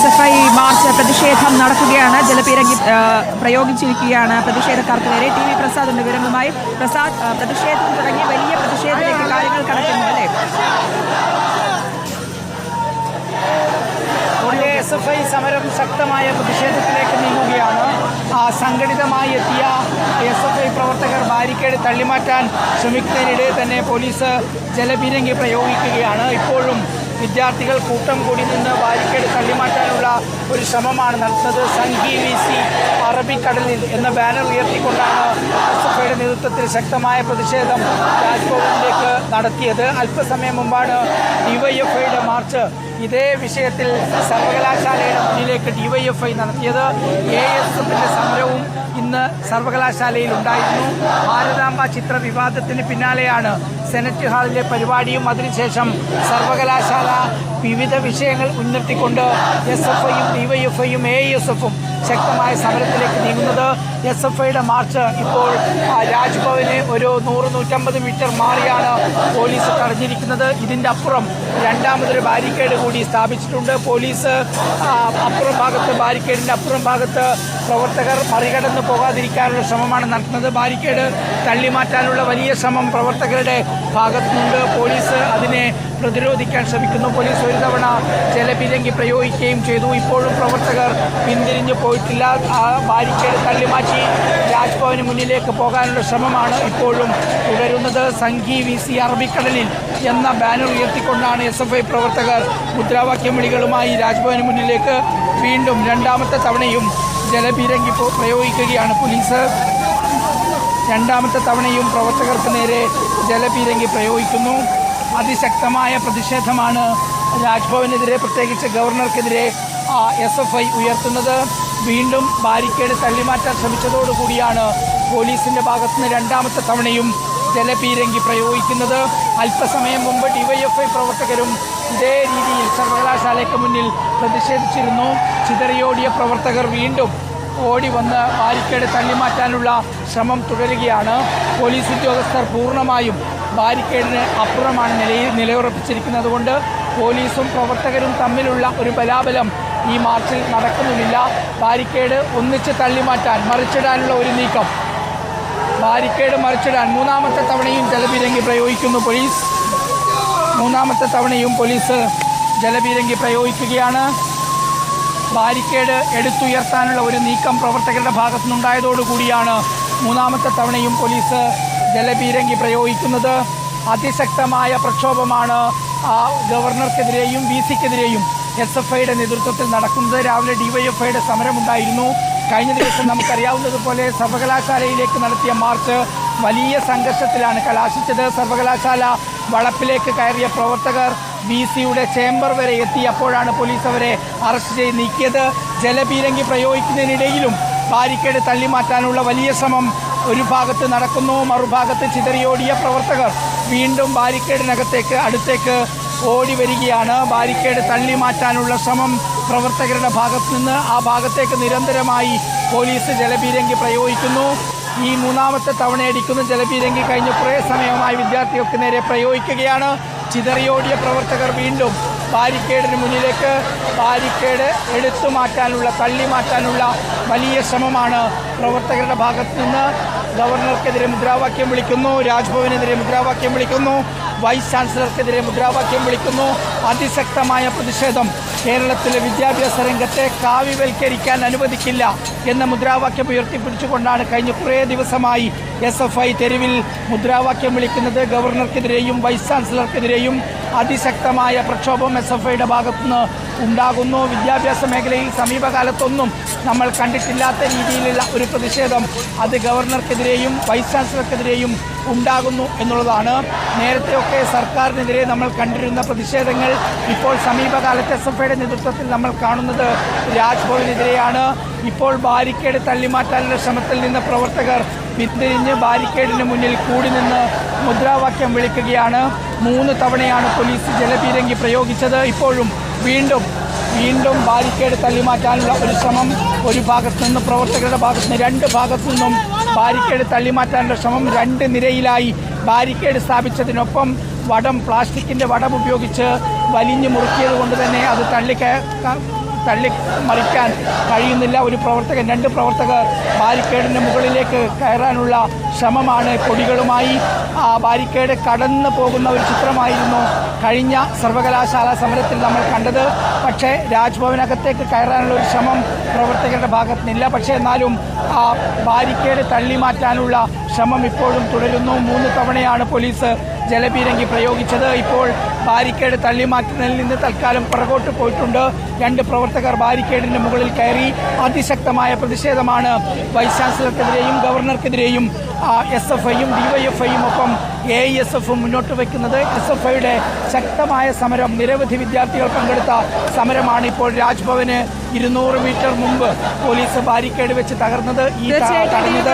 S F I March പ്രതിഷേധം നടക്കുകയാണ്. ജലപീരങ്കി പ്രയോഗിച്ചിരിക്കുകയാണ് പ്രതിഷേധക്കാർക്ക് നേരെ. ടി വി പ്രസാദിന്റെ വിവരങ്ങളുമായി പ്രസാദ് പ്രതിഷേധം തുടങ്ങി വലിയ പ്രതിഷേധത്തിലേക്ക് കാര്യങ്ങൾ കടക്കുന്നു അല്ലേ? എസ് എഫ് ഐ സമരം ശക്തമായ പ്രതിഷേധത്തിലേക്ക് നീങ്ങുകയാണ്. സംഘടിതമായി എത്തിയ എസ് എഫ് ഐ പ്രവർത്തകർ ബാരിക്കേഡ് തള്ളിമാറ്റാൻ ശ്രമിക്കുന്നതിനിടെ തന്നെ പോലീസ് ജലപീരങ്കി പ്രയോഗിക്കുകയാണ്. ഇപ്പോഴും വിദ്യാർത്ഥികൾ കൂട്ടം കൂടി നിന്ന് ബാരിക്കേഡ് തള്ളിമാറ്റാനുള്ള ഒരു ശ്രമമാണ് നടത്തുന്നത്. സംഘി വി സി അറബിക്കടലിൽ എന്ന ബാനർ ഉയർത്തിക്കൊണ്ടാണ് എസ് നേതൃത്വത്തിൽ ശക്തമായ പ്രതിഷേധം രാജ്ഭവനിലേക്ക് നടത്തിയത്. അല്പസമയം മുമ്പാണ് ഡിവൈഎഫ്ഐയുടെ മാർച്ച്. ഇതേ വിഷയത്തിൽ സർവകലാശാലയുടെ മുന്നിലേക്ക് ഡിവൈഎഫ്ഐ നടത്തിയത്. എ എസ് എഫിന്റെ സമരവും ഇന്ന് സർവകലാശാലയിൽ ഉണ്ടായിരുന്നു. ഭാരതാംബ ചിത്ര വിവാദത്തിന് പിന്നാലെയാണ് സെനറ്റ് ഹാളിലെ പരിപാടിയും. അതിനുശേഷം സർവകലാശാല വിവിധ വിഷയങ്ങൾ മുൻനിർത്തിക്കൊണ്ട് എസ് എഫ് ഐയും ഡിവൈഎഫ്ഐയും എ എസ് എഫും ശക്തമായ സമരത്തിലേക്ക് നീങ്ങുന്നത് എസ് എഫ് ഐയുടെ മാർച്ച്. ഇപ്പോൾ രാജ്ഭവനെ ഒരു നൂറ് നൂറ്റമ്പത് മീറ്റർ മാറിയാണ് പോലീസ് തടഞ്ഞിരിക്കുന്നത്. ഇതിന്റെ അപ്പുറം രണ്ടാമതൊരു ബാരിക്കേഡ് കൂടി സ്ഥാപിച്ചിട്ടുണ്ട്. പോലീസ് അപ്പുറം ഭാഗത്ത് ബാരിക്കേഡിന്റെ അപ്പുറം ഭാഗത്ത് പ്രവർത്തകർ മറികടന്ന് പോകാതിരിക്കാനുള്ള ശ്രമമാണ് നടത്തുന്നത്. ബാരിക്കേഡ് തള്ളിമാറ്റാനുള്ള വലിയ ശ്രമം പ്രവർത്തകരുടെ ഭാഗത്തുനിന്നുണ്ട്. പോലീസ് അതിനെ പ്രതിരോധിക്കാൻ ശ്രമിക്കുന്നു. പോലീസ് ഒരു തവണ ജലപീരങ്കി പ്രയോഗിക്കുകയും ചെയ്തു. ഇപ്പോഴും പ്രവർത്തകർ പിന്തിരിഞ്ഞു പോയിട്ടില്ല. ആ ബാരിക്കേഡ് തള്ളിമാറ്റി രാജ്ഭവന് മുന്നിലേക്ക് പോകാനുള്ള ശ്രമമാണ് ഇപ്പോഴും തുടരുന്നത്. സംഘി വി സി അറബിക്കടലിൽ എന്ന ബാനർ ഉയർത്തിക്കൊണ്ടാണ് എസ് എഫ് ഐ പ്രവർത്തകർ മുദ്രാവാക്യം വിളികളുമായി രാജ്ഭവന് മുന്നിലേക്ക് വീണ്ടും രണ്ടാമത്തെ തവണയും ജലപീരങ്കി പ്രോ- പ്രയോഗിക്കുകയാണ് പോലീസ്. രണ്ടാമത്തെ തവണയും പ്രവർത്തകർക്ക് നേരെ ജലപീരങ്കി പ്രയോഗിക്കുന്നു. അതിശക്തമായ പ്രതിഷേധമാണ് രാജ്ഭവനെതിരെ പ്രത്യേകിച്ച് ഗവർണർക്കെതിരെ എസ് എഫ് ഐ ഉയർത്തുന്നത്. വീണ്ടും ബാരിക്കേഡ് തള്ളിമാറ്റാൻ ശ്രമിച്ചതോടുകൂടിയാണ് പോലീസിന്റെ ഭാഗത്തുനിന്ന് രണ്ടാമത്തെ തവണയും ജലപീരങ്കി പ്രയോഗിക്കുന്നത്. അല്പസമയം മുമ്പ് ഡിവൈഎഫ്ഐ പ്രവർത്തകരും ഇതേ രീതിയിൽ സർവകലാശാലയ്ക്ക് മുന്നിൽ പ്രതിഷേധിച്ചിരുന്നു. ചിതറിയോടിയ പ്രവർത്തകർ വീണ്ടും ഓടി വന്ന് ബാരിക്കേഡ് തള്ളിമാറ്റാനുള്ള ശ്രമം തുടരുകയാണ്. പോലീസ് ഉദ്യോഗസ്ഥർ പൂർണമായും ബാരിക്കേഡിന് അപ്പുറമാണ് നിലയിൽ നിലയുറപ്പിച്ചിരിക്കുന്നത് കൊണ്ട് പോലീസും പ്രവർത്തകരും തമ്മിലുള്ള ഒരു ബലാബലം ഈ മാർച്ചിൽ നടക്കുന്നുമില്ല. ബാരിക്കേഡ് ഒന്നിച്ച് തള്ളിമാറ്റാൻ മറിച്ചിടാനുള്ള ഒരു നീക്കം. ബാരിക്കേഡ് മറിച്ചിടാൻ മൂന്നാമത്തെ തവണയും ജലപീരങ്കി പ്രയോഗിക്കുന്നു പോലീസ്. മൂന്നാമത്തെ തവണയും പോലീസ് ജലപീരങ്കി പ്രയോഗിക്കുകയാണ്. ബാരിക്കേഡ് എടുത്തുയർത്താനുള്ള ഒരു നീക്കം പ്രവർത്തകരുടെ ഭാഗത്തുനിന്നുണ്ടായതോടുകൂടിയാണ് മൂന്നാമത്തെ തവണയും പോലീസ് ജലപീരങ്കി പ്രയോഗിക്കുന്നത് അതിശക്തമായ പ്രക്ഷോഭമാണ് ഗവർണർക്കെതിരെയും വി സിക്കെതിരെയും എസ് എഫ് ഐയുടെ നേതൃത്വത്തിൽ നടക്കുന്നത്. രാവിലെ ഡിവൈഎഫ്ഐയുടെ സമരമുണ്ടായിരുന്നു. കഴിഞ്ഞ ദിവസം നമുക്കറിയാവുന്നതുപോലെ സർവകലാശാലയിലേക്ക് നടത്തിയ മാർച്ച് വലിയ സംഘർഷത്തിലാണ് കലാശിച്ചത്. സർവകലാശാല വളപ്പിലേക്ക് കയറിയ പ്രവർത്തകർ ബി സിയുടെ ചേംബർ വരെ എത്തിയപ്പോഴാണ് പോലീസ് അവരെ അറസ്റ്റ് ചെയ്ത് നീക്കിയത്. ജലപീരങ്കി പ്രയോഗിക്കുന്നതിനിടയിലും ബാരിക്കേഡ് തള്ളിമാറ്റാനുള്ള വലിയ ശ്രമം ഒരു ഭാഗത്ത് നടക്കുന്നു മറുഭാഗത്ത് ചിതറിയോടിയ പ്രവർത്തകർ വീണ്ടും ബാരിക്കേഡിനകത്തേക്ക് അടുത്തേക്ക് ഓടി വരികയാണ്. ബാരിക്കേഡ് തള്ളി മാറ്റാനുള്ള ശ്രമം പ്രവർത്തകരുടെ ഭാഗത്ത് നിന്ന് ആ ഭാഗത്തേക്ക് നിരന്തരമായി പോലീസ് ജലപീരങ്കി പ്രയോഗിക്കുന്നു. ഈ മൂന്നാമത്തെ തവണ അടിക്കുന്ന ജലപീരങ്കി കഴിഞ്ഞ കുറേ സമയമായി വിദ്യാർത്ഥികൾക്ക് നേരെ പ്രയോഗിക്കുകയാണ്. ചിതറിയോടിയ പ്രവർത്തകർ വീണ്ടും ബാരിക്കേഡിന് മുന്നിലേക്ക് ബാരിക്കേഡ് എടുത്തു മാറ്റാനുള്ള തള്ളി മാറ്റാനുള്ള വലിയ ശ്രമമാണ് പ്രവർത്തകരുടെ ഭാഗത്തു നിന്ന്. ഗവർണർക്കെതിരെ മുദ്രാവാക്യം വിളിക്കുന്നു രാജ്ഭവനെതിരെ മുദ്രാവാക്യം വിളിക്കുന്നു വൈസ് ചാൻസലർക്കെതിരെ മുദ്രാവാക്യം വിളിക്കുന്നു. അതിശക്തമായ പ്രതിഷേധം കേരളത്തിലെ വിദ്യാഭ്യാസ രംഗത്തെ കാവ്യവൽക്കരിക്കാൻ അനുവദിക്കില്ല എന്ന മുദ്രാവാക്യം ഉയർത്തിപ്പിടിച്ചുകൊണ്ടാണ് കഴിഞ്ഞ കുറേ ദിവസമായി എസ് എഫ് ഐ തെരുവിൽ മുദ്രാവാക്യം വിളിക്കുന്നത് ഗവർണർക്കെതിരെയും വൈസ് ചാൻസലർക്കെതിരെയും അതിശക്തമായ പ്രക്ഷോഭം എസ് എഫ് ഐയുടെ ഭാഗത്തുനിന്ന് ഉണ്ടാകുന്നു. വിദ്യാഭ്യാസ മേഖലയിൽ സമീപകാലത്തൊന്നും നമ്മൾ കണ്ടിട്ടില്ലാത്ത രീതിയിലുള്ള ഒരു പ്രതിഷേധം അത് ഗവർണർക്കെതിരെയും വൈസ് ചാൻസലർക്കെതിരെയും ഉണ്ടാകുന്നു എന്നുള്ളതാണ്. നേരത്തെയൊക്കെ സർക്കാരിനെതിരെ നമ്മൾ കണ്ടിരുന്ന പ്രതിഷേധങ്ങൾ ഇപ്പോൾ സമീപകാലത്ത് എസ് എഫ് ഐയുടെ നേതൃത്വത്തിൽ നമ്മൾ കാണുന്നത് രാജ്ഭവനെതിരെയാണ്. ഇപ്പോൾ ബാരിക്കേഡ് തള്ളിമാറ്റാനുള്ള ശ്രമത്തിൽ നിന്ന് പ്രവർത്തകർ പിന്തിരിഞ്ഞ് ബാരിക്കേഡിന് മുന്നിൽ കൂടി നിന്ന് മുദ്രാവാക്യം വിളിക്കുകയാണ്. മൂന്ന് തവണയാണ് പോലീസ് ജലപീരങ്കി പ്രയോഗിച്ചത്. ഇപ്പോഴും വീണ്ടും വീണ്ടും ബാരിക്കേഡ് തള്ളിമാറ്റാനുള്ള ഒരു ശ്രമം ഒരു ഭാഗത്തു നിന്ന് പ്രവർത്തകരുടെ ഭാഗത്തു നിന്ന് രണ്ട് ഭാഗത്തു നിന്നും ബാരിക്കേഡ് തള്ളിമാറ്റാനുള്ള ശ്രമം രണ്ട് നിരയിലായി. ബാരിക്കേഡ് സ്ഥാപിച്ചതിനൊപ്പം വടം പ്ലാസ്റ്റിക്കിന്റെ വടം ഉപയോഗിച്ച് വലിഞ്ഞു മുറുക്കിയത് കൊണ്ട് തന്നെ അത് തള്ളി തള്ളി മറിക്കാൻ കഴിയുന്നില്ല. ഒരു പ്രവർത്തകൻ രണ്ട് പ്രവർത്തകർ ബാരിക്കേഡിന് മുകളിലേക്ക് കയറാനുള്ള ശ്രമമാണ് കൊടികളുമായി. ആ ബാരിക്കേഡ് കടന്നു പോകുന്ന ഒരു ചിത്രമായിരുന്നു കഴിഞ്ഞ സർവകലാശാല സമരത്തിൽ നമ്മൾ കണ്ടത്. പക്ഷേ രാജ്ഭവനകത്തേക്ക് കയറാനുള്ള ഒരു ശ്രമം പ്രവർത്തകരുടെ ഭാഗത്തുനിന്നില്ല പക്ഷേ എന്നാലും ആ ബാരിക്കേഡ് തള്ളി മാറ്റാനുള്ള ശ്രമം ഇപ്പോഴും തുടരുന്നു. മൂന്ന് തവണയാണ് പോലീസ് ജലപീരങ്കി പ്രയോഗിച്ചത്. ഇപ്പോൾ ബാരിക്കേഡ് തള്ളി മാറ്റുന്നതിൽ നിന്ന് തൽക്കാലം പുറകോട്ട് പോയിട്ടുണ്ട്. രണ്ട് പ്രവർത്തകർ ബാരിക്കേഡിന്റെ മുകളിൽ കയറി അതിശക്തമായ പ്രതിഷേധമാണ് വൈസ് ചാൻസലർക്കെതിരെയും ഗവർണർക്കെതിരെയും എസ് എഫ് ഐയും ഡിവൈഎഫ്ഐയും ഒപ്പം എ എസ് എഫും മുന്നോട്ട് വയ്ക്കുന്നത്. എസ് എഫ് ഐയുടെ ശക്തമായ സമരം നിരവധി വിദ്യാർത്ഥികൾ പങ്കെടുത്ത സമരമാണ് ഇപ്പോൾ രാജ്ഭവന് ഇരുന്നൂറ് മീറ്റർ മുമ്പ് പോലീസ് ബാരിക്കേഡ് വെച്ച് തകർന്നത്. ഈ തടഞ്ഞത്